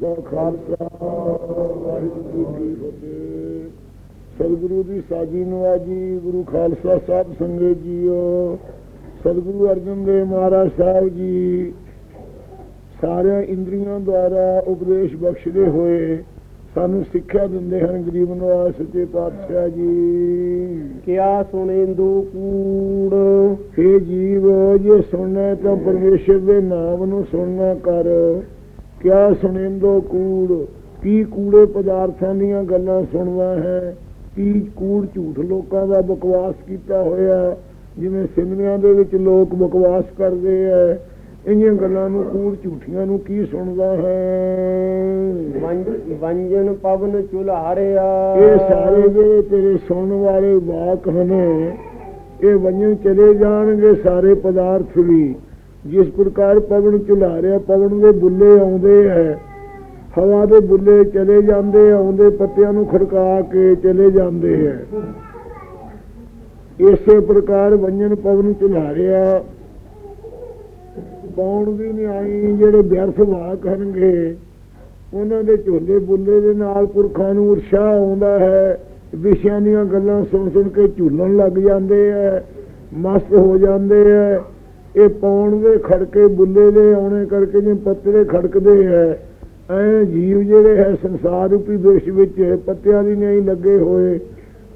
ਦਾ ਖਾਲਸਾ ਵਾਹਿਗੁਰੂ ਜੀ ਕੀ ਫਤਿਹ ਸਤਿਗੁਰੂ ਦੀ ਸਾਜੀ ਨਵਾਜੀ ਗੁਰੂ ਖਾਲਸਾ ਸਾਹਿਬ ਸੰਗਤ ਜੀਓ ਸਤਿਗੁਰੂ ਅਰਜਨ ਦੇਵ ਮਹਾਰਾਜ ਸਾਹਿਬ ਜੀ ਸਾਰਿਆਂ ਇੰਦਰੀਆਂ ਦੁਆਰਾ ਉਪਦੇਸ਼ ਬਖਸ਼ਦੇ ਹੋਏ ਸਾਨੂੰ ਸਿੱਖਿਆ ਦਿੰਦੇ ਹਨ ਗਰੀਬ ਨਵਾਜ ਸੱਚੇ ਪਾਤਸ਼ਾਹ ਜੀ। ਕਿਆ ਸੁਣੇਂਦੂ ਕੂੜ? हे ਜੀਵ ਜੇ ਸੁਣਨਾ ਤਾਂ ਪਰਮੇਸ਼ਰ ਦੇ ਨਾਮ ਨੂੰ ਸੁਣਨਾ ਕਰ। ਕਿਆ ਸੁਣੇਂਦੋ ਕੂੜ? ਕੀ ਕੂੜੇ ਪਦਾਰਥਾਂ ਦੀਆਂ ਗੱਲਾਂ ਸੁਣਵਾ ਹੈ? ਕੀ ਕੂੜ ਝੂਠ ਲੋਕਾਂ ਦਾ ਬਕਵਾਸ ਕੀਤਾ ਹੋਇਆ ਜਿਵੇਂ ਸਿਨਮਿਆਂ ਦੇ ਵਿੱਚ ਲੋਕ ਬਕਵਾਸ ਕਰਦੇ ਐ ਇੰਨੀਆਂ ਗੱਲਾਂ ਨੂੰ ਕੂੜ ਝੂਠੀਆਂ ਨੂੰ ਕੀ ਸੁਣਦਾ ਹੈ? ਵੰਜ- ਵੰਜਨ ਪਵਨ ਚੁਲਹਾਰਿਆ। ਇਹ ਸਾਰੇ ਜਿਹੜੇ ਤੇਰੇ ਸੁਣਨ ਵਾਲੇ ਵਾਕ ਹਨ ਇਹ ਵੰਜਨ ਚਲੇ ਜਾਣਗੇ ਸਾਰੇ ਪਦਾਰਥ ਵੀ। ਜਿਸ ਪ੍ਰਕਾਰ ਪਵਨ ਝੁਲਾਰਿਆ ਪਵਨ ਦੇ ਬੁੱਲੇ ਆਉਂਦੇ ਐ। ਹਵਾ ਦੇ ਬੁੱਲੇ ਚਲੇ ਜਾਂਦੇ, ਆਉਂਦੇ ਪੱਤਿਆਂ ਨੂੰ ਖੜਕਾ ਕੇ ਚਲੇ ਜਾਂਦੇ ਐ। ਇਸੇ ਪ੍ਰਕਾਰ ਵੰਜਨ ਪਵਨ ਝੁਲਾਰਿਆ ਕੌਣ ਵੀ ਨਹੀਂ ਆਈ, ਜਿਹੜੇ ਵਿਅਰਥ ਵਾਕ ਹਨਗੇ ਉਹਨਾਂ ਦੇ ਝੋਲੇ ਬੁੱਲੇ ਦੇ ਨਾਲ ਪੁਰਖਾਂ ਨੂੰ ਉਤਸ਼ਾਹ ਆਉਂਦਾ ਹੈ। ਵਿਸ਼ਿਆਂ ਦੀਆਂ ਗੱਲਾਂ ਸੁਣ ਸੁਣ ਕੇ ਝੂਲਣ ਲੱਗ ਜਾਂਦੇ ਐ, ਮਸਤ ਹੋ ਜਾਂਦੇ ਐ। ਇਹ ਪੌਣ ਦੇ ਖੜਕੇ ਬੁੱਲੇ ਦੇ ਆਉਣੇ ਕਰਕੇ ਜਿਵੇਂ ਪੱਤੇ ਖੜਕਦੇ ਐ। ਐ ਜੀਵ ਜਿਹੜੇ ਹੈ, ਸੰਸਾਰ ਰੂਪੀ ਵਿਸ਼ ਵਿੱਚ ਪੱਤਿਆਂ ਦੀ ਨਹੀਂ ਲੱਗੇ ਹੋਏ,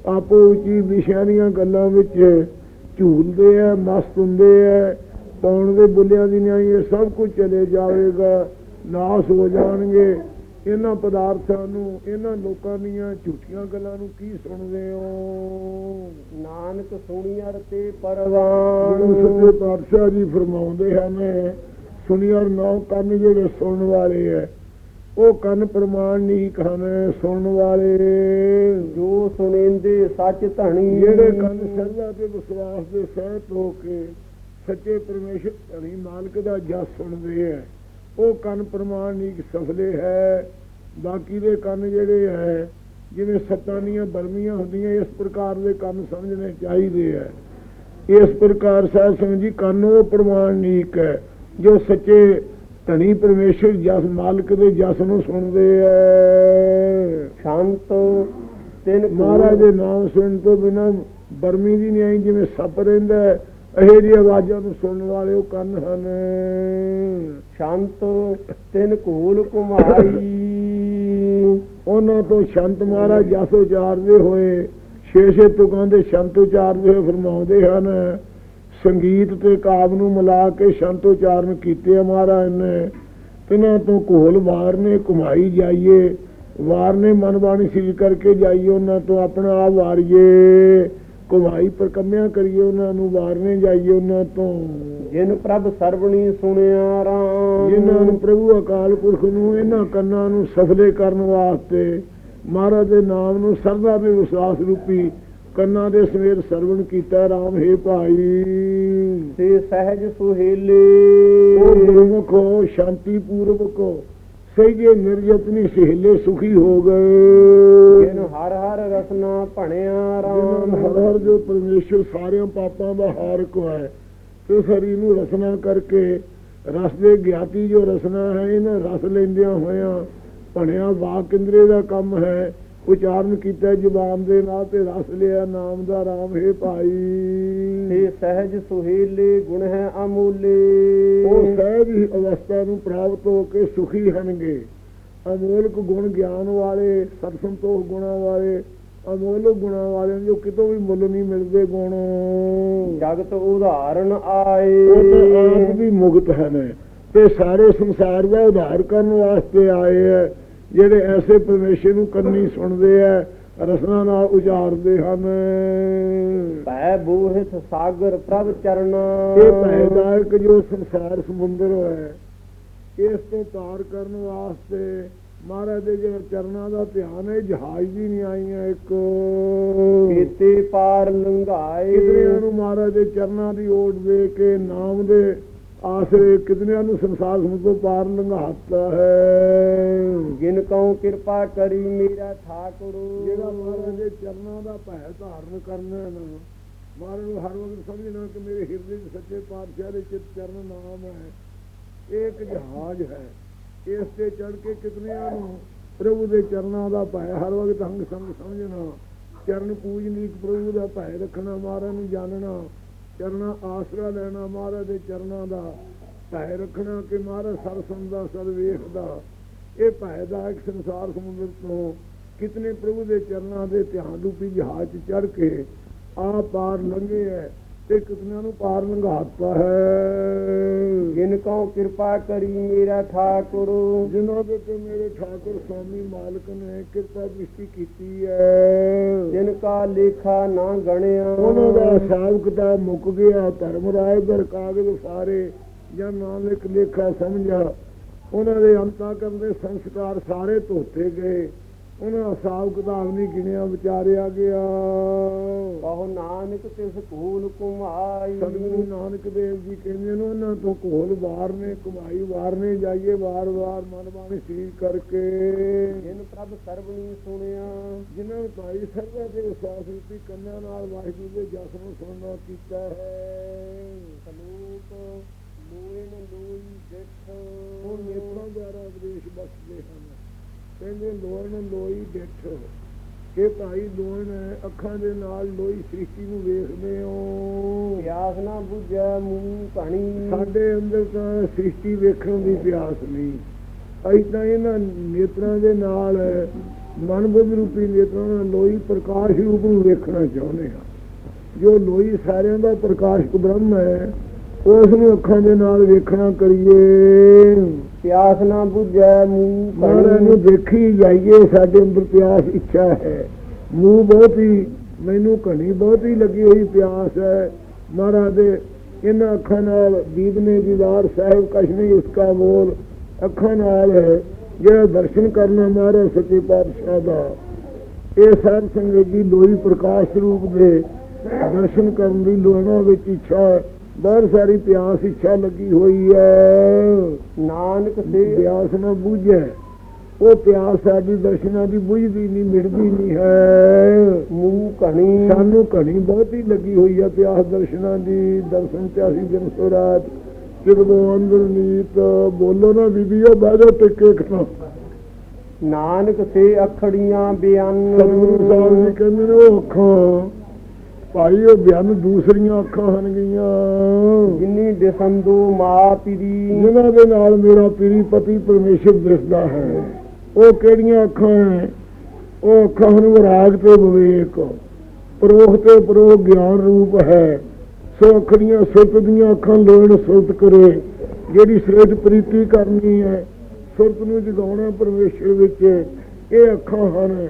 ਆਪੋ ਵਿੱਚ ਹੀ ਵਿਸ਼ਿਆਂ ਦੀਆਂ ਗੱਲਾਂ ਵਿੱਚ ਝੂਲਦੇ ਐ, ਮਸਤ ਹੁੰਦੇ ਐ। ਪੌਣ ਦੇ ਬੁੱਲਿਆਂ ਦੀ ਨਹੀਂ ਇਹ ਸਭ ਕੁਝ ਚਲੇ ਜਾਵੇਗਾ, ਨਾਸ ਹੋ ਜਾਣਗੇ। ਇਹਨਾਂ ਪਦਾਰਥਾਂ ਨੂੰ ਇਹਨਾਂ ਲੋਕਾਂ ਦੀਆਂ ਝੂਠੀਆਂ ਗੱਲਾਂ ਨੂੰ ਕੀ ਸੁਣਦੇ ਹੋ? ਨਾਨਕ ਸੁਣੀਅਰ ਤੇ ਗੁਰੂ ਪਰਵਾਨ। ਸੱਚੇ ਪਾਤਸ਼ਾਹ ਜੀ ਫਰਮਾਉਂਦੇ ਹਨ ਸੁਣੀਅਰ ਨੌ ਕੰਨ ਜਿਹੜੇ ਸੁਣਨ ਵਾਲੇ ਐ ਉਹ ਕੰਨ ਪ੍ਰਮਾਣ ਨਹੀਂ ਹਨ ਸੁਣਨ ਵਾਲੇ। ਜੋ ਸੁਣੇਂਦੇ ਸੱਚ ਧਣੀ। ਜਿਹੜੇ ਕੰਨ ਸਰਦਾ ਤੇ ਵਿਸ਼ਵਾਸ ਦੇ ਸਹਿਤ ਹੋ ਕੇ ਸੱਚੇ ਪਰਮੇਸ਼ਰ ਧਨੀ ਮਾਲਕ ਦਾ ਜਸ ਸੁਣਦੇ ਐ ਉਹ ਕੰਨ ਪ੍ਰਮਾਣ ਨਹੀਂ ਸਫਲੇ ਹੈ। ਬਾਕੀ ਦੇ ਕੰਨ ਜਿਹੜੇ ਹੈ ਜਿਵੇਂ ਸੱਤਾਂ ਦੀਆਂ ਬਰਮੀਆਂ ਹੁੰਦੀਆਂ ਇਸ ਪ੍ਰਕਾਰ ਦੇ ਕੰਨ ਸਮਝਣੇ ਚਾਹੀਦੇ ਐ ਇਸ ਪ੍ਰਕਾਰ ਸਾਧ ਸੰਗਤ ਜੀ ਕੰਨ ਉਹ ਪ੍ਰਮਾਣ ਨੀਕ ਹੈ ਜੋ ਸੱਚੇ ਧਨੀ ਪਰਮੇਸ਼ਰ ਜਸ ਮਾਲਕ ਦੇ ਜਸ ਨੂੰ ਸੁਣਦੇ ਐ ਸ਼ਾਂਤ ਤਿਨ ਮਹਾਰਾਜ ਦੇ ਨਾਮ ਸੁਣਨ ਤੋਂ ਬਿਨਾ ਬਰਮੀ ਦੀ ਨਹੀਂ ਜਿਵੇਂ ਸੱਪ ਰਹਿੰਦਾ ਹੈ, ਇਹੋ ਜਿਹੀ ਆਵਾਜ਼ਾਂ ਨੂੰ ਸੁਣਨ ਵਾਲੇ ਉਹ ਕੰਨ ਹਨ। ਸ਼ਾਂਤ ਤਿਨ ਕੂਲ ਕੁਮਾਈ ਉਹਨਾਂ ਤੋਂ ਸ਼ੰਤ ਮਹਾਰਾਜ ਜਸ ਉਚਾਰਦੇ ਹੋਏ ਛੇ ਛੇ ਤੁਕਾਂ ਦੇ ਸ਼ੰਤ ਉਚਾਰਦੇ ਹੋਏ ਫਰਮਾਉਂਦੇ ਹਨ ਸੰਗੀਤ ਤੇ ਕਾਵ ਨੂੰ ਮਿਲਾ ਕੇ ਸ਼ੰਤ ਉਚਾਰਨ ਕੀਤੇ ਮਹਾਰਾਜ ਨੇ। ਤਿਨਾਂ ਤੋਂ ਘੋਲ ਵਾਰ ਨੇ ਘੁਮਾਈ ਜਾਈਏ ਵਾਰ ਨੇ ਮਨ ਬਾਣੀ ਸਿਰ ਕਰਕੇ ਜਾਈਏ ਉਹਨਾਂ ਤੋਂ ਆਪਣਾ ਆਪ ਵਾਰੀਏ। ਘੁਮਾਈ ਪਰਕੰਮਿਆਂ ਕਰੀਏ ਉਹਨਾਂ ਨੂੰ ਵਾਰਨੇ ਜਾਈਏ ਉਹਨਾਂ ਤੋਂ। ਜਿਨ ਪ੍ਰਭ ਸਰਵਣੀ ਸੁਣਿਆ ਰਾਮ। ਜਿਨ੍ਹਾਂ ਨੂੰ ਪ੍ਰਭੂ ਅਕਾਲ ਪੁਰਖ ਨੂੰ ਇਹਨਾਂ ਕੰਨਾਂ ਨੂੰ ਸਫਲੇ ਕਰਨ ਵਾਸਤੇ ਮਹਾਰਾਜ ਦੇ ਨਾਮ ਨੂੰ ਸਰਦਾ ਤੇ ਵਿਸ਼ਵਾਸ ਰੂਪੀ ਕੰਨਾਂ ਦੇ ਸਮੇਤ ਸਰਵਣ ਕੀਤਾ ਰਾਮ ਹੈ ਭਾਈ। ਤੇ ਸਹਿਜ ਸੁਹੇਲੇ। ਉਹ ਗੁਰਮੁਖੋ ਸ਼ਾਂਤੀ ਪੂਰਵਕੋ ਸਹਿਜੇ ਨਿਰਯਤਨੀ ਸਹਿਲੇ ਸੁਖੀ ਹੋ ਗਏ। ਜਿਨ ਹਰ ਹਰ ਰਸਨਾ ਭਣਿਆ ਰਾਮ। ਹਰ ਹਰ ਜੋ ਪਰਮੇਸ਼ਰ ਸਾਰਿਆਂ ਪਾਪਾਂ ਦਾ ਹਾਰਕ ਹੈ ਤੇ ਸਰੀ ਨੂੰ ਰਸਨਾ ਕਰਕੇ ਰਸ ਦੇ ਗਿਆਤੀ ਜੋ ਰਸਨਾ ਹੈ ਇਹਨਾਂ ਰਸ ਲੈਂਦਿਆਂ ਹੋਇਆਂ ਭਣਿਆ ਵਾਕ ਇੰਦਰੀ ਦਾ ਕੰਮ ਹੈ। ਉਚਾਰਨ ਕੀਤਾ ਜ਼ੁਬਾਨ ਦੇ ਨਾਲ ਤੇ ਰਸ ਲਿਆ ਨਾਮ ਦਾ ਰਾਮ ਹੈ ਭਾਈ। ਤੇ ਸਹਿਜ ਸੁਹੇਲੇ ਗੁਣ ਹੈ ਅਮੂਲੇ। ਉਹ ਸਹਿਜ ਹੀ ਅਵਸਥਾ ਨੂੰ ਪ੍ਰਾਪਤ ਹੋ ਕੇ ਸੁਖੀ ਹਨਗੇ ਅਮੋਲਕ ਗੁਣ ਗਿਆਨ ਵਾਲੇ ਸਤ ਸੰਤੋਖ ਗੁਣਾਂ ਵਾਲੇ ਅਮੋਲਕ ਗੁਣਾਂ ਵਾਲੇ ਜੋ ਕਿਤੋਂ ਵੀ ਮੁੱਲ ਨਹੀਂ ਮਿਲਦੇ ਗੁਣ। ਜਗਤ ਉਦਾਹਰਨ ਆਏ। ਉਹ ਆਪ ਵੀ ਮੁਕਤ ਹਨ ਤੇ ਸਾਰੇ ਸੰਸਾਰ ਦਾ ਉਧਾਰ ਕਰਨ ਵਾਸਤੇ ਆਏ ਹੈ। ਜਿਹੜੇ ਐਸੇ ਪਰਮੇਸ਼ਰ ਨੂੰ ਕੰਨੀ ਸੁਣਦੇ ਐ ਰਸਨਾ ਨਾਲ ਉਚਾਰਦੇ ਹਨ। ਭੈ ਬੂਹਿਤ ਸਾਗਰ ਪ੍ਰਭ ਚਰਨਾ। ਇਹ ਭੈਦਾਇਕ ਜੋ ਸੰਸਾਰ ਸਮੁੰਦਰ ਹੈ ਇਸ ਤੋਂ ਪਾਰ ਕਰਨ ਵਾਸਤੇ ਮਹਾਰਾਜ ਦੇ ਜਿਹੜਾ ਚਰਨਾਂ ਦਾ ਧਿਆਨ ਹੈ ਜਹਾਜ਼ ਵੀ ਨਹੀਂ ਆਈਆਂ ਇੱਕ। ਕੀਤੇ ਪਾਰ ਲੰਘਾਏ। ਕਿਤਨਿਆਂ ਨੂੰ ਮਹਾਰਾਜ ਦੇ ਚਰਨਾਂ ਦੀ ਓਟ ਦੇ ਕੇ ਨਾਮ ਦੇ ਆਸਰੇ ਕਿਤਨਿਆਂ ਨੂੰ ਸੰਸਾਰ ਸਮੁੰਦਰ ਪਾਰ ਲੰਘਾਤਾ ਹੈ। ਜਿਨ ਕਉ ਕਿਰਪਾ ਕਰੀ ਮੇਰਾ ਠਾਕੁਰੂ। ਜਿਹੜਾ ਮਹਾਰਾਜ ਦੇ ਚਰਨਾਂ ਦਾ ਭੈ ਧਾਰਨ ਕਰਨਾ ਹੈ ਨਾ ਮਹਾਰਾਜ ਨੂੰ ਹਰ ਵਕਤ ਸਮਝਣਾ ਕਿ ਮੇਰੇ ਹਿਰਦੇ 'ਚ ਸੱਚੇ ਪਾਤਸ਼ਾਹ ਦੇ ਚਿਤ ਚਰਨ ਨਾਮ ਹੈ। ਇੱਕ ਜਹਾਜ਼ ਹੈ। ਇਸ ਤੇ ਚੜ ਕੇ ਕਿਤਨਿਆਂ ਨੂੰ ਪ੍ਰਭੂ ਦੇ ਚਰਨਾਂ ਦਾ ਭੈ ਹਰ ਵਕਤ ਹੰਗ ਸੰਗ ਸਮਝਣਾ ਚਰਨ ਪੂਜਨੀਕ ਪ੍ਰਭੂ ਦਾ ਭੈ ਰੱਖਣਾ ਮਹਾਰਾਜ ਨੂੰ ਜਾਣਨਾ ਚਰਨਾ, ਆਸਰਾ ਲੈਣਾ ਮਹਾਰਾਜ ਦੇ ਚਰਨਾਂ ਦਾ, ਭੈ ਰੱਖਣਾ ਕਿ ਮਹਾਰਾਜ ਸਰ ਸੁਣਦਾ, ਸਰ ਵੇਖਦਾ। ਇਹ ਭੈ ਦਾ ਇੱਕ ਸੰਸਾਰ ਸਮੁੰਦਰ ਤੋਂ ਕਿਤਨੇ ਪ੍ਰਭੂ ਦੇ ਚਰਨਾਂ ਦੇ ਧਿਆਨ ਰੂਪੀ ਜਹਾਜ਼ ਚੜ ਕੇ ਆ ਪਾਰ ਲੰਘੇ ਹੈ। ਤੇ ਕਿਤਨਿਆਂ ਨੂੰ ਪਾਰ ਲੰਘਾਤਾ ਹੈ। ਜਿਨ ਕਉ ਕਿਰਪਾ ਕਰੀ ਮੇਰਾ ਠਾਕੁਰ। ਜਿਨ੍ਹਾਂ ਦੇ ਤੇ ਮੇਰੇ ਠਾਕੁਰ ਸਵਾਮੀ ਮਾਲਕ ਨੇ ਕਿਰਪਾ ਦ੍ਰਿਸ਼ਟੀ ਕੀਤੀ ਹੈ। ਜਿਨ ਕਾ ਲੇਖਾ ਨਾ ਗਣਿਆ। ਉਹਨਾਂ ਦਾ ਹਿਸਾਬ ਕਿਤਾਬ ਮੁੱਕ ਗਿਆ ਧਰਮ ਰਾਏ ਦਰ ਕਾਗਜ਼ ਸਾਰੇ ਜਾਂ ਨਾਨਕ ਲੇਖਾ ਸਮਝਿਆ। ਉਹਨਾਂ ਦੇ ਅੰਤਾਂ ਕਰਨ ਦੇ ਸੰਸਕਾਰ ਸਾਰੇ ਧੋਤੇ ਗਏ। ਉਹਨਾਂ ਦਾ ਹਿਸਾਬ ਕਿਤਾਬ ਨਹੀਂ ਗਿਣਿਆ ਵਿਚਾਰਿਆ ਗਿਆ। ਨਾਨਕ ਤਿਸ ਕੂਲ ਕੁਮਾਈ। ਸਤਿਗੁਰੂ ਨਾਨਕ ਦੇਵ ਜੀ ਕਹਿੰਦੇ ਨੇ ਉਹਨਾਂ ਤੋਂ ਕੋਲ ਵਾਰ ਨੇ ਕਮਾਈ ਵਾਰ ਨੇ ਜਾਈਏ ਵਾਰ-ਵਾਰ ਮਨ ਬਾਣੀ ਸਰੀਰ ਕਰਕੇ। ਜਿਨ ਪ੍ਰਭ ਸਰਬਣੀ ਸੁਣਿਆ। ਜਿਨ੍ਹਾਂ ਨੇ ਭਾਈ ਸਰਦਾ ਦੇ ਵਿਸ਼ਵਾਸ ਰੂਪੀ ਕੰਨਾਂ ਨਾਲ ਵਾਹਿਗੁਰੂ ਦੇ ਜਸ ਨੂੰ ਸੁਣਨਾ ਕੀਤਾ ਹੈ। ਸਲੋਕ ਲੋਇਨ ਲੋਈ ਦੇਖ। ਉਹ ਨੇਤਰਾਂ ਦੁਆਰਾ ਉਪਦੇਸ਼ ਬਖਸ਼ਦੇ ਹਨ। ਕਹਿੰਦੇ ਲੋਣ ਲੋਈ ਡਿੱਠ ਕਿ ਭਾਈ ਲੋਣ ਅੱਖਾਂ ਦੇ ਨਾਲ ਲੋਈ ਸ੍ਰਿਸ਼ਟੀ ਨੂੰ ਵੇਖਦੇ ਹੋ। ਪਿਆਸ ਨਾ ਬੁਝੈ ਮੂੰਹ ਕਣੀ ਸਾਡੇ ਅੰਦਰ ਤਾਂ ਸ੍ਰਿਸ਼ਟੀ ਵੇਖਣ ਦੀ ਪਿਆਸ ਨਹੀਂ। ਅਸੀਂ ਤਾਂ ਇਹਨਾਂ ਨੇਤਰਾਂ ਦੇ ਨਾਲ ਮਨ ਬੁੱਧ ਰੂਪੀ ਨੇਤਰਾਂ ਨਾਲ ਲੋਈ ਪ੍ਰਕਾਸ਼ ਰੂਪ ਨੂੰ ਵੇਖਣਾ ਚਾਹੁੰਦੇ ਹਾਂ। ਜੋ ਲੋਈ ਸਾਰਿਆਂ ਦਾ ਪ੍ਰਕਾਸ਼ਕ ਬ੍ਰਹਮ ਹੈ ਉਸ ਨੂੰ ਅੱਖਾਂ ਦੇ ਨਾਲ ਵੇਖਣਾ ਕਰੀਏ। ਪਿਆਸ ਨਾ ਬੁਝੈ ਮੂੰਹ ਮਹਾਰਾਜ ਨੂੰ ਦੇਖੀ ਜਾਈਏ ਸਾਡੇ ਅੰਦਰ ਪਿਆਸ ਇੱਛਾ ਹੈ। ਮੂੰਹ ਬਹੁਤ ਹੀ ਮੈਨੂੰ ਘਣੀ ਬਹੁਤ ਹੀ ਲੱਗੀ ਹੋਈ ਪਿਆਸ ਹੈ। ਮਹਾਰਾਜ ਦੇ ਇਹਨਾਂ ਅੱਖਾਂ ਨਾਲ ਦੀਪ ਨੇ ਦੀਦਾਰ ਸਾਹਿਬ ਕਛ ਨਹੀਂ ਉਸਕਾ ਮੋਲ ਅੱਖਾਂ ਨਾਲ ਹੈ। ਜਿਹੜਾ ਦਰਸ਼ਨ ਕਰਨਾ ਮਹਾਰਾਜ ਸੱਚੇ ਪਾਤਸ਼ਾਹ ਦਾ ਇਹ ਸਾਧ ਸੰਗਤ ਦੀ ਲੋਈ ਪ੍ਰਕਾਸ਼ ਰੂਪ ਦੇ ਦਰਸ਼ਨ ਕਰਨ ਦੀ ਲੋਣਾ ਵਿੱਚ ਇੱਛਾ ਬਹੁਤ ਸਾਰੀ ਪਿਆਸ ਇੱਛਾ ਲੱਗੀ ਹੋਈ ਹੈ। ਨਾਨਕ ਸੇ ਪਿਆਸ ਨਾ ਬੁਝੇ। ਉਹ ਪਿਆਸ ਸਾਡੀ ਦਰਸ਼ਨਾਂ ਦੀ ਬੁਝਦੀ ਨਹੀਂ ਮਿਟਦੀ ਨਹੀਂ ਹੈ। ਮੂੰਹ ਕਣੀ ਸਾਨੂੰ ਘਣੀ ਬਹੁਤੀ ਲੱਗੀ ਹੋਈ ਹੈ ਪਿਆਸ ਦਰਸ਼ਨਾਂ ਦੀ। ਦਰਸ਼ਨ ਤੇ ਅਸੀਂ ਦਿਨ ਸੋ ਰਾਤ ਕਿਦੋਂ ਅੰਦਰ ਨੀਤ ਬੋਲੋ ਨਾ ਬੀਬੀਓ ਬਾਜੋ ਟਿੱਕੇ ਖਣਾ। ਨਾਨਕ ਸੇ ਅਖੜੀਆਂ ਬਿਆਨ। ਸਤਿਗੁਰੂ ਸਾਹਿਬ ਜੀ ਕਹਿੰਦੇ ਨੇ ਉਹ ਅੱਖਾਂ ਭਾਈ ਉਹ ਬਿਆਨ ਦੂਸਰੀਆਂ ਅੱਖਾਂ ਹਨ ਗਈਆਂ। ਜਿਨੀ ਦਿਸੰਦੂ ਮਾ ਪਿਰੀ। ਜਿਨ੍ਹਾਂ ਦੇ ਨਾਲ ਮੇਰਾ ਪੀਰੀ ਪਤੀ ਪਰਮੇਸ਼ਰ ਦਿਸਦਾ ਹੈ। ਉਹ ਕਿਹੜੀਆਂ ਅੱਖਾਂ ਹੈ? ਉਹ ਅੱਖਾਂ ਹਨ ਵਿਰਾਗ ਤੇ ਵਿਵੇਕ। ਪਰੋਖ ਤੇ ਪਰੋਖ ਗਿਆਨ ਰੂਪ ਹੈ। ਸੋ ਅੱਖੜੀਆਂ ਸੁਰਤ ਦੀਆਂ ਅੱਖਾਂ ਲੋਣ ਸੁਰਤ ਕਰੇ। ਜਿਹੜੀ ਸ੍ਰੇਤ ਪ੍ਰੀਤੀ ਕਰਨੀ ਹੈ ਸੁਰਤ ਨੂੰ ਜਗਾਉਣਾ ਪਰਮੇਸ਼ਰ ਵਿੱਚ। ਇਹ ਅੱਖਾਂ ਹਨ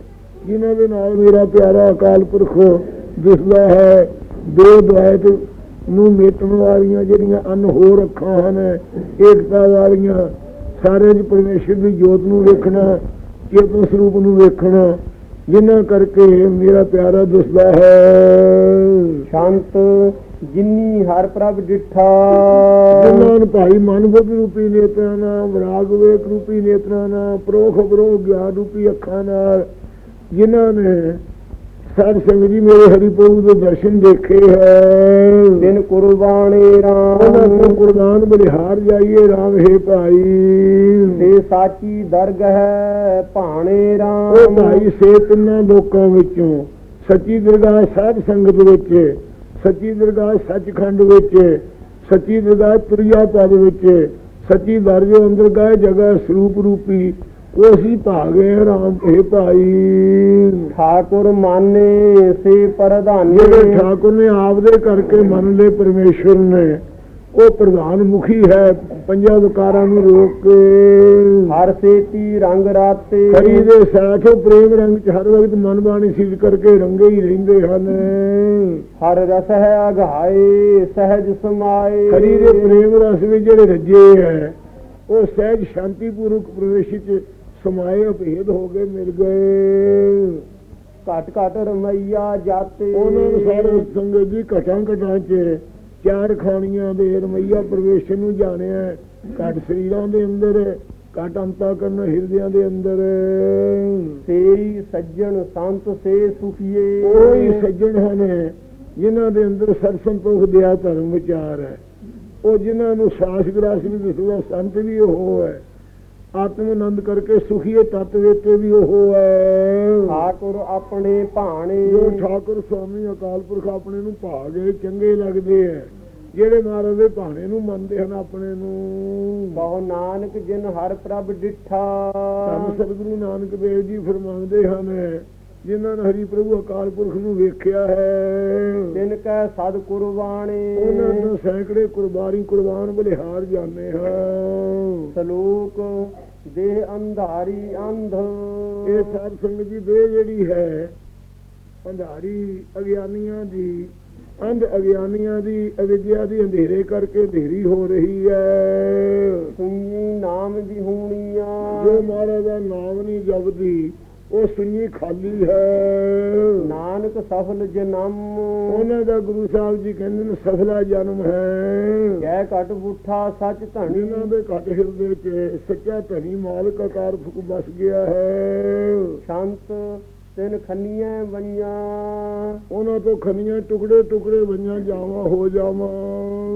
ਜਿਨ੍ਹਾਂ ਦੇ ਨਾਲ ਮੇਰਾ ਪਿਆਰਾ ਅਕਾਲ ਪੁਰਖ ਦਿਸਦਾ ਹੈ ਦੋ ਦੁਆਇਤ ਨੂੰ ਮੇਟਣ ਵਾਲੀਆਂ ਜਿਹੜੀਆਂ ਅਨ ਹੋਰ ਅੱਖਾਂ ਹਨ ਏਕਤਾ ਵਾਲੀਆਂ ਸਾਰੇ ਚ ਪਰਮੇਸ਼ਰ ਦੀ ਜੋਤ ਨੂੰ ਵੇਖਣਾ ਚੇਤਨ ਸਰੂਪ ਨੂੰ ਵੇਖਣਾ ਜਿਨ੍ਹਾਂ ਕਰਕੇ ਮੇਰਾ ਪਿਆਰਾ ਦਿਸਦਾ ਹੈ। ਸ਼ਾਂਤ ਜਿਨੀ ਹਰ ਪ੍ਰਭ ਡਿਠਾ। ਨੂੰ ਭਾਈ ਮਨ ਬੁੱਧ ਰੂਪੀ ਨੇਤਰਾਂ ਨਾਲ ਵਿਰਾਗ ਵੇਕ ਰੂਪੀ ਨੇਤਰਾਂ ਨਾਲ ਪ੍ਰੋਖ ਬਰੋ ਗਿਆਨ ਰੂਪੀ ਅੱਖਾਂ ਨਾਲ ਜਿਨ੍ਹਾਂ ਨੇ ਸਾਧ ਸੰਗਤ ਜੀ ਮੇਰੇ ਹਰੀ ਪ੍ਰਭੂ ਦੇ ਦਰਸ਼ਨ ਦੇਖੇ ਹੈ। ਦਿਨ ਕੁਰਬਾਨੇ ਉਹਨਾਂ ਤੋਂ ਰਾਮ ਕੁਰਬਾਨ ਬਲਿਹਾਰ ਜਾਈਏ ਰਾਮ ਹੈ ਭਾਈ। ਤੇ ਸਾਚੀ ਦਰਗ ਹੈ ਭਾਣੇ ਉਹ ਰਾਮ ਭਾਈ ਸੇ ਤਿੰਨਾਂ ਲੋਕਾਂ ਵਿੱਚੋਂ ਸੱਚੀ ਦਰਗਾਹ ਸਾਧ ਸੰਗਤ ਵਿੱਚ ਸੱਚੀ ਦਰਗਾਹ ਸੱਚਖੰਡ ਵਿੱਚ ਸੱਚੀ ਦਰਗਾਹ ਤੁਰਿਆ ਪਦ ਵਿੱਚ ਸੱਚੀ ਦਰਜੋ ਅੰਦਰ ਗਏ ਜਗ੍ਹਾ ਸਰੂਪ ਰੂਪੀ ਉਸੀ ਭਾਗੇ ਰਾਮ ਇਹ ਭਾਈ ਠਾਕੁਰ ਮਾਨੇ ਸੇ ਪ੍ਰਧਾਨੇ। ਜਿਹੜੇ ਠਾਕੁਰ ਨੇ ਆਪਦੇ ਕਰਕੇ ਮੰਨ ਲਏ ਪਰਮੇਸ਼ਵਰ ਨੇ ਉਹ ਪ੍ਰਧਾਨ ਮੁਖੀ ਹੈ ਪੰਜਾਂ ਵਿਕਾਰਾਂ ਨੂੰ ਰੋਕ ਕੇ। ਹਰ ਸੇਤੀ ਰੰਗ ਰਾਤੇ। ਹਰੀ ਦੇ ਉਹ ਪ੍ਰੇਮ ਰੰਗ ਚ ਹਰ ਵਕਤ ਮਨ ਬਾਣੀ ਸਿੱਧ ਕਰਕੇ ਰੰਗੇ ਹੀ ਰਹਿੰਦੇ ਹਨ। ਹਰ ਰਸ ਹੈ ਅਘਾਏ ਸਹਿਜ ਸਮਾਏ। ਹਰੀ ਦੇ ਪ੍ਰੇਮ ਰਸ ਵਿੱਚ ਜਿਹੜੇ ਰੱਜੇ ਹੈ ਉਹ ਸਹਿਜ ਸ਼ਾਂਤੀਪੂਰਵਕ ਪ੍ਰਵੇਸ਼ ਚ ਸਮਾਏ ਅਭੇਦ ਹੋ ਗਏ ਮਿਲ ਗਏ। ਘਟ ਘਟ ਰਮਈਆ ਜਾਤੇ। ਉਹਨਾਂ ਨੂੰ ਸਾਰੇ ਸੰਗਤ ਜੀ ਘਟਾਂ ਘਟਾਂ ਚ ਚਾਰ ਖਾਣੀਆਂ ਦੇ ਰਮਈਆ ਪ੍ਰਵੇਸ਼ ਨੂੰ ਜਾਣਿਆ। ਘਟ ਸਰੀਰਾਂ ਦੇ ਅੰਦਰ ਘਟ ਅੰਤਾ ਕਰਨ ਹਿਰਦਿਆਂ ਦੇ ਅੰਦਰ। ਸੇਈ ਸੱਜਣ ਸੰਤ ਸੇ ਸੁਖੀਏ। ਕੋਈ ਸੱਜਣ ਹਨ ਜਿਨ੍ਹਾਂ ਦੇ ਅੰਦਰ ਸਰ ਸੰਤੋਖ ਦਿਆ ਧਰਮ ਵਿਚਾਰ ਹੈ। ਉਹ ਜਿਨ੍ਹਾਂ ਨੂੰ ਸਾਸ ਗਰਾਸ ਵੀ ਦਿਸਦਾ ਸੰਤ ਵੀ ਉਹ ਹੈ। ਆਤਮ ਆਨੰਦ ਕਰਕੇ ਸੁਖੀਏ ਤਤ ਵਿੱਚ ਵੀ ਉਹ ਹੈ। ਠਾਕੁਰ ਆਪਣੇ ਭਾਣੇ। ਜੋ ਠਾਕੁਰ ਸਵਾਮੀ ਅਕਾਲ ਪੁਰਖ ਆਪਣੇ ਨੂੰ ਭਾ ਗਏ ਚੰਗੇ ਲੱਗਦੇ ਐ ਜਿਹੜੇ ਮਹਾਰਾਜ ਦੇ ਭਾਣੇ ਨੂੰ ਮੰਨਦੇ ਹਨ ਆਪਣੇ ਨੂੰ। ਕਹੋ ਨਾਨਕ ਜਿਨ ਹਰ ਪ੍ਰਭ ਡਿਠਾ। ਸਤਿਗੁਰੂ ਨਾਨਕ ਦੇਵ ਜੀ ਫਰਮਾਉਂਦੇ ਹਨ ਜਿਨ੍ਹਾਂ ਨੇ ਹਰੀ ਪ੍ਰਭੂ ਅਕਾਲ ਪੁਰਖ ਨੂੰ ਵੇਖਿਆ ਹੈ। ਤਿਨ ਕੈ ਸਦ ਕੁਰਬਾਣੀ ਉਹਨਾਂ ਨੂੰ ਸੈਂਕੜੇ ਕੁਰਬਾਨੀ ਕੁਰਬਾਨ ਬਲਿਹਾਰ ਜਾਂਦੇ ਹਨ। ਸਲੂਕ ਦੇਹ ਅੰਧਾਰੀ ਅੰਧ। ਇਹ ਸਾਧ ਸੰਗਤ ਦੀ ਦੇਹ ਜਿਹੜੀ ਹੈ ਅੰਧਾਰੀ ਅਗਿਆਨੀਆਂ ਦੀ ਅੰਧ ਅਗਿਆਨੀਆਂ ਦੀ ਅਵਿਦਿਆ ਦੀ ਅੰਧੇਰੇ ਕਰਕੇ ਅੰਧੇਰੀ ਹੋ ਰਹੀ ਹੈ। ਸੁਣੀ ਨਾਮ ਦੀ ਹੋਣੀਆਂ ਜੋ ਮਹਾਰਾਜ ਦਾ ਨਾਮ ਨਹੀਂ ਜਪਦੀ ਉਹ ਸੁਣੀ ਖਾਲੀ ਹੈ। ਨਾਨਕ ਸਫਲ ਜਨਮ। ਉਹਨਾਂ ਦਾ ਗੁਰੂ ਸਾਹਿਬ ਜੀ ਕਹਿੰਦੇ ਨੇ ਸਫਲਾ ਜਨਮ ਹੈ। ਜੈ ਘਟ ਬੁੱਠਾ ਸੱਚ ਧਣੀ। ਜਿਨ੍ਹਾਂ ਦੇ ਘਟ ਹਿਰਦੇ 'ਚ ਸੱਚਾ ਧਨੀ ਮਾਲਕ ਆਕਾਰ ਫੁਕ ਬਸ ਗਿਆ ਹੈ। ਸ਼ਾਂਤ ਤਿਨ ਖੰਨੀਆਂ ਵਈਆਂ ਉਹਨਾਂ ਤੋਂ ਖਨੀਆਂ ਟੁਕੜੇ ਟੁਕੜੇ ਵਈਆਂ ਜਾਵਾਂ ਹੋ ਜਾਵਾਂ।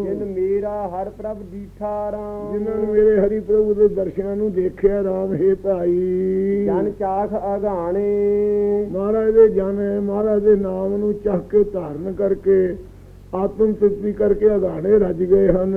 ਜਿਨ ਮੇਰਾ ਹਰ ਪ੍ਰਭ ਦੀਠਾ ਰਾਮ। ਜਿਨ੍ਹਾਂ ਨੇ ਮੇਰੇ ਹਰੀ ਪ੍ਰਭੂ ਦੇ ਦਰਸ਼ਨਾਂ ਨੂੰ ਦੇਖਿਆ ਰਾਮ ਹੈ ਭਾਈ। ਜਨ ਚਾਖ ਅਗਾਣੇ ਮਹਾਰਾਜ ਦੇ ਜਨ ਹੈ ਮਹਾਰਾਜ ਦੇ ਨਾਮ ਨੂੰ ਚੱਕ ਕੇ ਧਾਰਨ ਕਰਕੇ ਆਤਮ ਤ੍ਰਿਪਤੀ ਕਰਕੇ ਅਗਾਣੇ ਰੱਜ ਗਏ ਹਨ।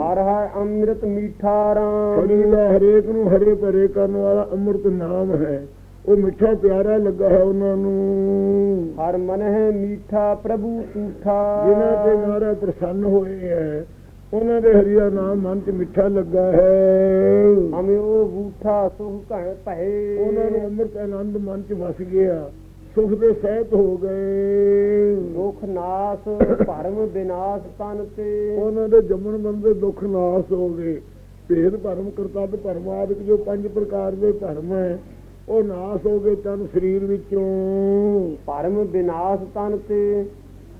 ਹਰ ਹਰ ਅੰਮ੍ਰਿਤ ਮੀਠਾ ਰਾਮ। ਹਰੀ ਦਾ ਹਰੇਕ ਨੂੰ ਹਰੇ ਭਰੇ ਕਰਨ ਵਾਲਾ ਅੰਮ੍ਰਿਤ ਨਾਮ ਹੈ। ਉਹ ਮਿੱਠਾ ਪਿਆਰਾ ਲੱਗਾ ਹੈ ਉਹਨਾਂ ਨੂੰ। ਹਰ ਮਨ ਹੈ ਮੀਠਾ ਪ੍ਰਭੂ ਤੂਠਾ ਜਿਨ੍ਹਾਂ ਤੇ ਮਹਾਰਾਜ ਪ੍ਰਸੰਨ ਹੋਏ ਹੈ ਉਹਨਾਂ ਦੇ ਹਰੀ ਦਾ ਨਾਮ ਮਨ 'ਚ ਮਿੱਠਾ ਲੱਗਾ ਹੈ। ਹਮੇ ਉਹ ਬੂਠਾ ਸੁਖ ਘਣ ਭਏ। ਉਹਨਾਂ ਨੂੰ ਅੰਮ੍ਰਿਤ ਆਨੰਦ ਮਨ 'ਚ ਵਸ ਗਿਆ ਸੁਖ ਦੇ ਸਹਿਤ ਹੋ ਗਏ। ਦੁਖ ਨਾਸ ਭਰਮ ਵਿਨਾਸ਼ ਤਨ ਤੇ। ਉਹਨਾਂ ਦੇ ਜੰਮਣ ਮਨ ਦੇ ਦੁੱਖ ਨਾਸ ਹੋ ਗਏ ਭੇਦ ਭਰਮ ਕਰਤਾ ਤੇ ਪਰਮਾਦਿਕ ਜੋ ਪੰਜ ਪ੍ਰਕਾਰ ਦੇ ਭਰਮ ਹੈ ਉਹ ਨਾਸ ਹੋ ਗਏ ਤਨ ਸਰੀਰ ਵਿੱਚੋਂ। ਭਰਮ ਵਿਨਾਸ਼ ਤਨ ਤੇ।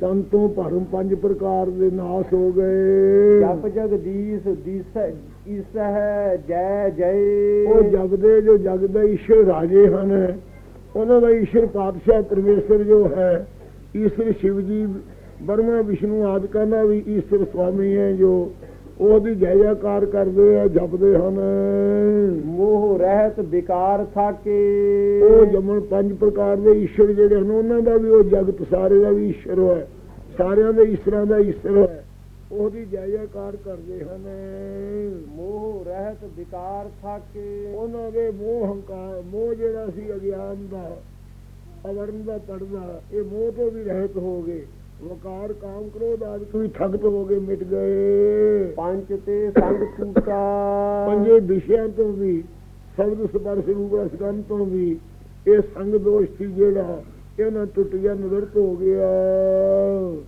ਤਨ ਤੋਂ ਭਰਮ ਪੰਜ ਪ੍ਰਕਾਰ ਦੇ ਨਾਸ ਹੋ ਗਏ। ਜਪ ਜਗਦੀਸ਼ ਦੀਸ ਇਸ ਹੈ ਜੈ ਜੈ। ਉਹ ਜਗਦੇ ਜੋ ਜਗ ਦੇ ਈਸ਼ਰ ਰਾਜੇ ਹਨ ਉਹਨਾਂ ਦਾ ਈਸ਼ਰ ਪਾਤਸ਼ਾਹ ਪਰਮੇਸ਼ਰ ਜੋ ਹੈ ਈਸ਼ਰ ਸ਼ਿਵ ਜੀ ਬਰਮਾ ਵਿਸ਼ਨੂੰ ਆਦਿਕਾਂ ਦਾ ਵੀ ਈਸ਼ਰ ਸੁਆਮੀ ਹੈ ਜੋ ਉਹਦੀ ਜੈ ਜੈਕਾਰ ਕਰਦੇ ਆ ਜਪਦੇ ਹਨ। ਮੋਹ ਰਹਿਤ ਵਿਕਾਰ ਥਾਕੇ ਉਹ ਜਮਨ ਪੰਜ ਪ੍ਰਕਾਰ ਦੇ ਈਸ਼ਰ ਜਿਹੜੇ ਹਨ ਉਹਨਾਂ ਦਾ ਵੀ ਉਹ ਜਗਤ ਸਾਰੇ ਦਾ ਵੀ ਈਸ਼ਰ ਹੈ ਸਾਰਿਆਂ ਦੇ ਈਸ਼ਰਾਂ ਦਾ ਈਸ਼ਰ ਹੈ ਉਹਦੀ ਜੈ ਜੈਕਾਰ ਕਰਦੇ ਹਨ। ਮੋਹ ਰਹਿਤ ਵਿਕਾਰ ਥਾਕੇ ਉਹਨਾਂ ਦੇ ਮੋਹ ਹੰਕਾਰ ਮੋਹ ਜਿਹੜਾ ਸੀ ਅਗਿਆਨ ਦਾ ਅਵਰਨ ਦਾ ਪੜਦਾ ਇਹ ਮੋਹ ਤੋਂ ਵੀ ਰਹਿਤ ਹੋ ਗਏ। ਵਕਾਰ ਕਾਮ ਕ੍ਰੋਧ ਆਦਿ ਠਗਤ ਹੋ ਗਏ ਮਿਟ ਗਏ। ਪੰਜ ਤੇ ਸੰਗ ਟੂਟਾ ਪੰਜੇ ਵਿਸ਼ਿਆਂ ਤੋਂ ਵੀ ਸ਼ਬਦ ਸਪਰਸ਼ ਰੂਪ ਰਸਗਨ ਤੋਂ ਵੀ ਇਹ ਸੰਗ ਦੋਸ਼ ਸੀ ਜਿਹੜਾ ਇਹਨਾਂ ਟੁੱਟ ਗਿਆ ਨਿਵਰਤ ਹੋ ਗਿਆ।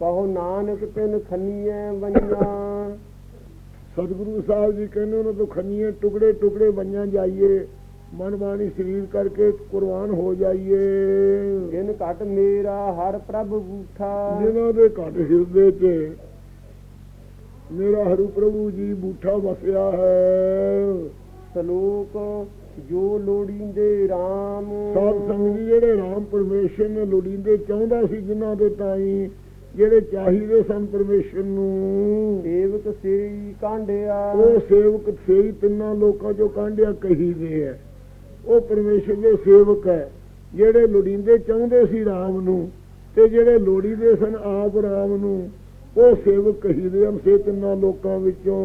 ਕਹੋ ਨਾਨਕ ਤਿਨ ਖੰਨੀਆਂ ਵਈਆਂ ਸਤਿਗੁਰੂ ਸਾਹਿਬ ਜੀ ਕਹਿੰਦੇ ਉਹਨਾਂ ਤੋਂ ਖੰਨੀਏ ਟੁਕੜੇ ਟੁਕੜੇ ਬੰਨਿਆ ਜਾਈਏ। ਮਨ ਬਾਣੀ ਸਰੀਰ ਕਰਕੇ ਕੁਰਬਾਨ ਹੋ ਜਾਈਏ। ਜਿਨ ਘਟ ਮੇਰਾ ਹਰ ਪ੍ਰਭ ਬੂਠਾ। ਜਿਨ੍ਹਾਂ ਦੇ ਘਟ ਹਿਰਦੇ 'ਚ ਮੇਰਾ ਹਰੂ ਪ੍ਰਭੂ ਜੀ ਬੂਠਾ ਵਸਿਆ ਹੈ। ਸਲੋਕ ਜੋ ਲੋੜੀਂਦੇ RAM ਸਾਧ ਸੰਗ ਜਿਹੜੇ ਰਾਮ ਪਰਮੇਸ਼ਰ ਨੇ ਲੋੜੀਂਦੇ ਚਾਹੁੰਦਾ ਸੀ ਜਿਨ੍ਹਾਂ ਦੇ ਤਾਈ ਜਿਹੜੇ ਚਾਹੀਦੇ ਸਨ ਪਰਮੇਸ਼ਰ ਨੂੰ। ਸੇਵਕ ਸੇਈ ਕਾਂਡਿਆ। ਉਹ ਸੇਵਕ ਸਹੀ ਤਿੰਨਾਂ ਲੋਕਾਂ ਚੋਂ ਕਾਂਡਿਆ ਕਹੀਦੇ ਹੈ। ਉਹ ਪਰਮੇਸ਼ਰ ਦੇ ਸੇਵਕ ਹੈ ਜਿਹੜੇ ਲੋੜੀਂਦੇ ਚਾਹੁੰਦੇ ਸੀ ਰਾਮ ਨੂੰ ਤੇ ਜਿਹੜੇ ਲੋੜੀਂਦੇ ਸਨ ਆਪ ਰਾਮ ਨੂੰ ਉਹ ਸੇਵਕ ਕਹੀਦੇ ਹਨ ਸੇ ਤਿੰਨਾਂ ਲੋਕਾਂ ਵਿੱਚੋਂ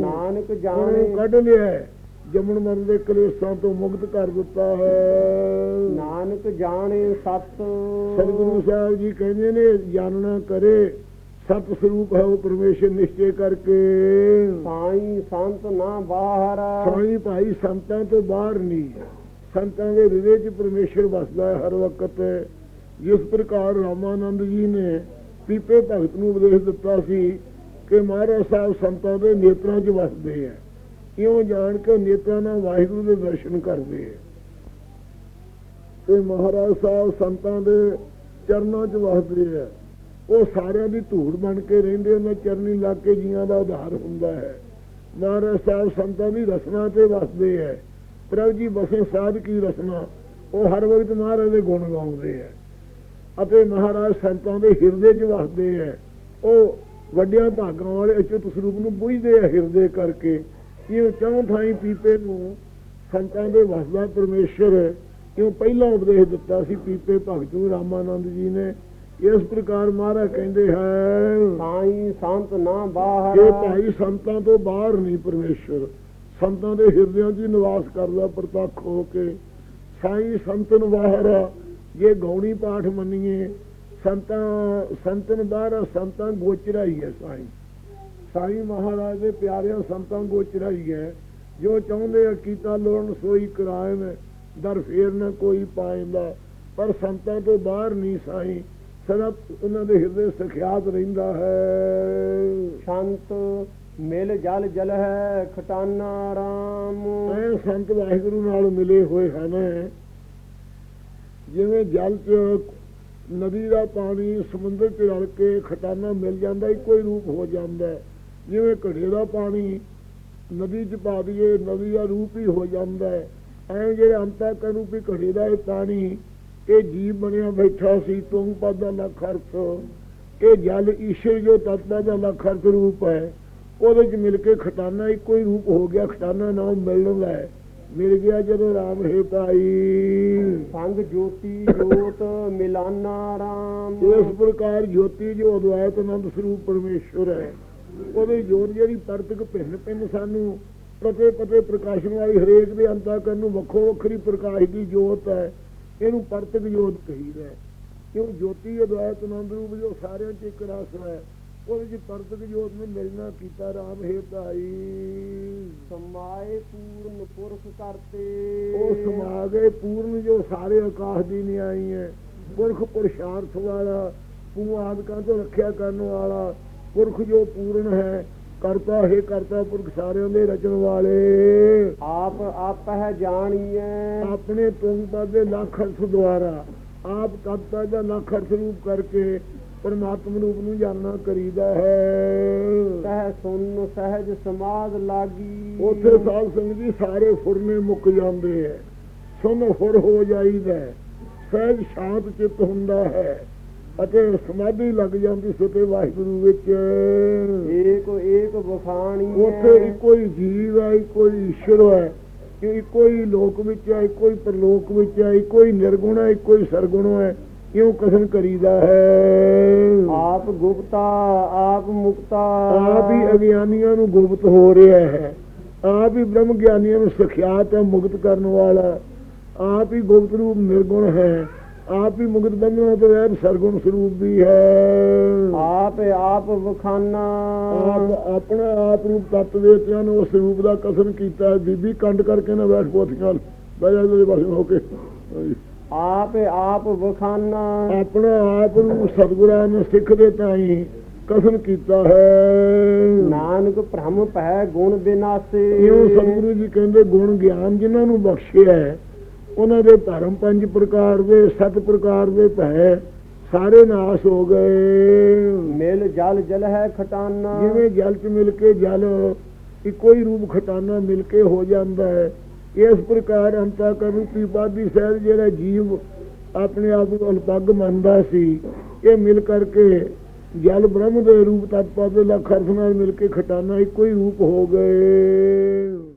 ਨਾਨਕ ਜਾਣੇ ਕੱਢ ਲਿਆ ਹੈ। ਜੰਮਣ ਮਰਨ ਦੇ ਕਲੇਸ਼ਾਂ ਤੋਂ ਮੁਕਤ ਕਰ ਦਿੱਤਾ ਹੈ ਨਾਨਕ ਜਾਣੇ ਸਤ ਸਤਿਗੁਰੂ ਸਾਹਿਬ ਜੀ ਕਹਿੰਦੇ ਨੇ ਜਾਣਨਾ ਕਰੇ ਸਤ ਸਰੂਪ ਹੈ ਉਹ ਪਰਮੇਸ਼ਰ ਨਿਸ਼ਚੈ ਕਰਕੇ। ਸਾਈ ਸੰਤ ਨਾ ਬਾਹਰ। ਸਾਈ ਭਾਈ ਸੰਤਾਂ ਤੋਂ ਬਾਹਰ ਨਹੀਂ। ਸੰਤਾਂ ਦੇ ਹਿਰਦੇ 'ਚ ਪਰਮੇਸ਼ਰ ਵਸਦਾ ਹੈ ਹਰ ਵਕਤ। ਜਿਸ ਪ੍ਰਕਾਰ ਰਾਮਾਨੰਦ ਜੀ ਨੇ ਪੀਪੇ ਭਗਤ ਨੂੰ ਉਪਦੇਸ਼ ਦਿੱਤਾ ਸੀ ਕਿ ਮਹਾਰਾਜ ਸਾਹਿਬ ਸੰਤਾਂ ਦੇ ਨੇਤਰਾਂ 'ਚ ਵਸਦੇ ਆ। ਇਉਂ ਜਾਣ ਕੇ ਨੇਤਰਾਂ ਨਾਲ ਵਾਹਿਗੁਰੂ ਦੇ ਦਰਸ਼ਨ ਕਰਦੇ ਆ। ਤੇ ਮਹਾਰਾਜ ਸਾਹਿਬ ਸੰਤਾਂ ਦੇ ਚਰਨਾਂ 'ਚ ਵਸਦੇ ਆ। ਉਹ ਸਾਰਿਆਂ ਦੀ ਧੂੜ ਬਣ ਕੇ ਰਹਿੰਦੇ ਉਹਨਾਂ ਚਰਨੀ ਲਾ ਕੇ ਜੀਆਂ ਦਾ ਉਧਾਰ ਹੁੰਦਾ ਹੈ। ਮਹਾਰਾਜ ਸਾਹਿਬ ਸੰਤਾਂ ਦੀ ਰਸਨਾ ਤੇ ਵਸਦੇ ਹੈ। ਪ੍ਰਭ ਜੀ ਬਸੇ ਸਾਧ ਕੀ ਰਸਨਾ ਉਹ ਹਰ ਵਕਤ ਮਹਾਰਾਜ ਦੇ ਗੁਣ ਗਾਉਂਦੇ ਹੈ। ਅਤੇ ਮਹਾਰਾਜ ਸੰਤਾਂ ਦੇ ਹਿਰਦੇ 'ਚ ਵਸਦੇ ਹੈ। ਉਹ ਵੱਡਿਆਂ ਭਾਗਾਂ ਵਾਲੇ ਅਚੁੱਤ ਸਰੂਪ ਨੂੰ ਬੁਝਦੇ ਹੈ ਹਿਰਦੇ ਕਰਕੇ। ਇਹ ਚੌਂ ਥਾਈ ਪੀਪੇ ਨੂੰ ਸੰਤਾਂ ਦੇ ਵਸਦਾ ਪਰਮੇਸ਼ਰ ਕਿਉਂ ਪਹਿਲਾਂ ਉਪਦੇਸ਼ ਦਿੱਤਾ ਸੀ? ਪੀਪੇ ਭਗਤ ਨੂੰ ਰਾਮਾਨੰਦ ਜੀ ਨੇ ਇਸ ਪ੍ਰਕਾਰ ਮਹਾਰਾਜ ਕਹਿੰਦੇ ਹੈ ਸਾਈ ਸੰਤ ਨਾ ਬਾਹਰ ਕਿ ਭਾਈ ਸੰਤਾਂ ਤੋਂ ਬਾਹਰ ਨਹੀਂ ਪਰਮੇਸ਼ਰ ਸੰਤਾਂ ਦੇ ਹਿਰਦਿਆਂ 'ਚ ਨਿਵਾਸ ਕਰਦਾ ਪ੍ਰਤੱਖ ਹੋ ਕੇ ਸਾਈ ਸੰਤਨ ਬਾਹਰ ਜੇ ਗੌਣੀ ਪਾਠ ਮੰਨੀਏ ਸੰਤਾਂ ਸੰਤਨ ਬਾਹਰ ਸੰਤਾਂ ਗੋਚਰਾ ਹੀ ਹੈ ਸਾਈ। ਸਾਈ ਮਹਾਰਾਜ ਦੇ ਪਿਆਰਿਆਂ ਸੰਤਾਂ ਗੋਚਰਾ ਹੀ ਹੈ ਜੋ ਚਾਹੁੰਦੇ ਆ ਕੀਤਾ ਲੋਣ ਸੋਈ ਕਰਾਇਨ ਦਰ ਫੇਰ ਨਾ ਕੋਈ ਪਾਇੰਦਾ ਪਰ ਸੰਤਾਂ ਤੋਂ ਬਾਹਰ ਨਹੀਂ ਸਾਈ। ਸਦਾ ਉਹਨਾਂ ਦੇ ਹਿਰਦੇ ਸਖਿਆਤ ਰਹਿੰਦਾ ਹੈ। ਸ਼ੰਤ ਮਿਲ ਜਲ ਜਲ ਹੈ ਖਟਾਨਾ ਰਾਮ। ਐ ਸੰਤ ਵਾਹਿਗੁਰੂ ਨਾਲ ਮਿਲੇ ਹੋਏ ਹਨ। ਜਿਵੇਂ ਜਲ ਚ ਨਦੀ ਦਾ ਪਾਣੀ ਸਮੁੰਦਰ ਚ ਰਲ ਕੇ ਖਟਾਨਾ ਮਿਲ ਜਾਂਦਾ ਇੱਕੋ ਹੀ ਰੂਪ ਹੋ ਜਾਂਦਾ। ਜਿਵੇਂ ਘੜੇ ਦਾ ਪਾਣੀ ਨਦੀ ਚ ਪਾ ਦਈਏ ਨਦੀ ਦਾ ਰੂਪ ਹੀ ਹੋ ਜਾਂਦਾ ਹੈ। ਐ ਜਿਹੜੇ ਅੰਤਾ ਰੂਪੀ ਘੜੇ ਦਾ ਇਹ ਪਾਣੀ ਇਹ ਜੀਵ ਬਣਿਆ ਬੈਠਾ ਸੀ ਤੁੰਗ ਪਦ ਲੱਖ ਅਰਥ ਇਹ ਜਲ ਈਸ਼ਰ ਜੋ ਤਤਵਾ ਦਾ ਲੱਖ ਅਰਥ ਰੂਪ ਹੈ ਉਹਦੇ ਚ ਮਿਲ ਕੇ ਖਟਾਨਾ ਇੱਕੋ ਹੀ ਰੂਪ ਹੋ ਗਿਆ ਖਟਾਨਾ ਨਾਮ ਮਿਲਣ ਦਾ ਹੈ। ਮਿਲ ਗਿਆ ਜਦੋਂ ਰਾਮ ਹੈ ਭਾਈ। ਸੰਗ ਜੋਤੀ ਜੋਤ ਮਿਲਾਨਾ ਰਾਮ। ਇਸ ਪ੍ਰਕਾਰ ਜੋਤੀ ਜੋ ਅਦਵੈਤ ਆਨੰਦ ਸਰੂਪ ਪਰਮੇਸ਼ਵਰ ਹੈ ਉਹਦੀ ਜੋਤ ਜਿਹੜੀ ਪਰਤਕ ਭਿੰਨ ਭਿੰਨ ਸਾਨੂੰ ਪਤੇ ਪਤੇ ਪ੍ਰਕਾਸ਼ਨ ਵਾਲੀ ਹਰੇਕ ਦੇ ਅੰਤਕਰਨ ਨੂੰ ਵੱਖੋ ਵੱਖਰੀ ਪ੍ਰਕਾਸ਼ ਦੀ ਜੋਤ ਹੈ। ਇਹਨੂੰ ਪਰਤਕ ਜੋਤ ਕਹੀਦਾ ਕਿਉਂ ਜੋਤੀ ਅਦਵੈਤ ਆਨੰਦ ਰੂਪ ਜੋ ਸਾਰਿਆਂ 'ਚ ਇੱਕ ਰਸ ਹੈ। ਉਹਦੇ 'ਚ ਪਰਤਕ ਜੋਤ ਨੇ ਮਿਲਣਾ ਕੀਤਾ ਰਾਮ ਹੈ ਭਾਈ। ਸਮਾਏ ਪੂਰਨ ਪੁਰਖ ਕਰਤੇ। ਉਹ ਸਮਾ ਗਏ ਪੂਰਨ ਜੋ ਸਾਰੇ ਆਕਾਸ਼ ਦੀ ਨਿਆਈ ਹੈ। ਪੁਰਖ ਪੁਰਸ਼ਾਰਥ ਵਾਲਾ ਪੂ ਆਦਿਕਾਂ ਤੋਂ ਰੱਖਿਆ ਕਰਨ ਵਾਲਾ? ਪੁਰਖ ਜੋ ਪੂਰਨ ਹੈ ਕਰਤਾ ਹੈ ਕਰਤਾ ਪੁਰਖ ਸਾਰਿਆਂ ਦੇ ਰਚਣ ਵਾਲੇ। ਆਪ ਆਪ ਹੈ ਜਾਣੀਐ। ਆਪਣੇ ਪਦ ਦੇ ਲੱਖ ਅਰਥ ਦੁਆਰਾ। ਆਪ ਕਰਤਾ ਦਾ ਲੱਖ ਅਰਥ ਰੂਪ ਕਰਕੇ ਪਰਮਾਤਮ ਰੂਪ ਨੂੰ ਜਾਣਨਾ ਕਰੀਦਾ ਹੈ। ਸਹਿ ਸੁਨ ਸਹਿਜ ਸਮਾਦ ਲਾਗੀ। ਉੱਥੇ ਸਾਧ ਸੰਗਤ ਜੀ ਸਾਰੇ ਫੁਰਨੇ ਮੁੱਕ ਜਾਂਦੇ ਐ। ਸੁਨ ਫੁਰ ਹੋ ਜਾਈਦਾ ਹੈ। ਸਹਿਜ ਸ਼ਾਂਤ ਚਿੱਤ ਹੁੰਦਾ ਹੈ। ਅਤੇ ਸਮਾਧੀ ਲੱਗ ਜਾਂਦੀ ਸੁਤੇ ਵਾਹਿਗੁਰੂ ਵਿੱਚ। ਏਕ ਏਕ ਬਖਾਣੀ ਉੱਥੇ ਇੱਕੋ ਹੀ ਜੀਵ ਹੈ ਇੱਕੋ ਹੀ ਈਸ਼ਵਰ ਹੈ ਕਿ ਇੱਕੋ ਹੀ ਲੋਕ ਵਿੱਚ ਹੈ ਇੱਕੋ ਹੀ ਪਰਲੋਕ ਵਿੱਚ ਹੈ ਇੱਕੋ ਹੀ ਨਿਰਗੁਣ ਹੈ ਇੱਕੋ ਹੀ ਸਰਗੁਣ ਹੈ। ਕਿਉਂ ਕਥਨ ਕਰੀਦਾ ਹੈ? ਆਪ ਗੁਪਤਾ ਆਪ ਮੁਕਤਾ। ਆਪ ਹੀ ਅਗਿਆਨੀਆਂ ਨੂੰ ਗੁਪਤ ਹੋ ਰਿਹਾ ਹੈ। ਆਪ ਹੀ ਬ੍ਰਹਮ ਗਿਆਨੀਆਂ ਨੂੰ ਸਖਿਆਤ ਹੈ ਮੁਕਤ ਕਰਨ ਵਾਲਾ। ਆਪ ਹੀ ਗੁਪਤ ਰੂਪ ਨਿਰਗੁਣ ਹੈ। ਆਪ ਹੀ ਮੁਕਤ ਬੰਧਨਾਂ ਤੋਂ ਰਹਿਤ ਸਰਗੁਣ ਸਰੂਪ ਵੀ ਹੈ। ਆਪ ਆਪ ਵਖਾਨਾ। ਆਪ ਆਪਣਾ ਆਪ ਰੂਪ ਤੱਤ ਦੇਵਤਿਆਂ ਨੂੰ ਉਸ ਰੂਪ ਦਾ ਕਥਨ ਕੀਤਾ ਹੈ। ਬੀਬੀ ਕੰਡ ਕਰਕੇ ਨਾ ਬੈਠ ਪੋਥੀਆਂ ਬਹਿ ਜਾ ਇਹਦੇ ਪਾਸੇ ਹੋ ਕੇ। ਆਪ ਆਪ ਵਖਾਨਾ। ਆਪਣਾ ਆਪ ਨੂੰ ਸਤਿਗੁਰਾਂ ਨੇ ਸਿੱਖ ਦੇ ਤਾਈ ਕਥਨ ਕੀਤਾ ਹੈ। ਨਾਨਕ ਭ੍ਰਮ ਭੈ ਗੁਣ ਬਿਨਾਸੇ। ਇਉਂ ਸਤਿਗੁਰੂ ਜੀ ਕਹਿੰਦੇ ਗੁਣ ਗਿਆਨ ਜਿਨ੍ਹਾਂ ਨੂੰ ਬਖਸ਼ਿਆ ਹੈ, ਉਹਨਾਂ ਦੇ ਧਰਮ ਪੰਜ ਪ੍ਰਕਾਰ ਦੇ ਸੱਤ ਪ੍ਰਕਾਰ ਦੇ ਭੈ ਸਾਰੇ ਨਾਸ਼ ਹੋ ਗਏ। ਮਿਲ ਜਲ ਜਲ ਹੈ ਖਟਾਨਾ। ਜਿਵੇਂ ਜਲ ਚ ਮਿਲ ਕੇ ਜਲ ਇੱਕੋ ਹੀ ਰੂਪ ਖਟਾਨਾ ਮਿਲ ਕੇ ਹੋ ਜਾਂਦਾ ਹੈ। ਇਸ ਪ੍ਰਕਾਰ ਅੰਤਾ ਕਰੂ ਪੀਪਾਦੀ ਸਹਿਜ ਜਿਹੜਾ ਜੀਵ ਆਪਣੇ ਆਪ ਨੂੰ ਅਲਪੱਗ ਮੰਨਦਾ ਸੀ ਇਹ ਮਿਲ ਕਰਕੇ ਜਲ ਬ੍ਰਹਮ ਦੇ ਰੂਪ ਤਤਪਦ ਲੱਖ ਅਰਥ ਨਾਲ ਮਿਲ ਕੇ ਖਟਾਨਾ ਇੱਕੋ ਹੀ ਰੂਪ ਹੋ ਗਏ।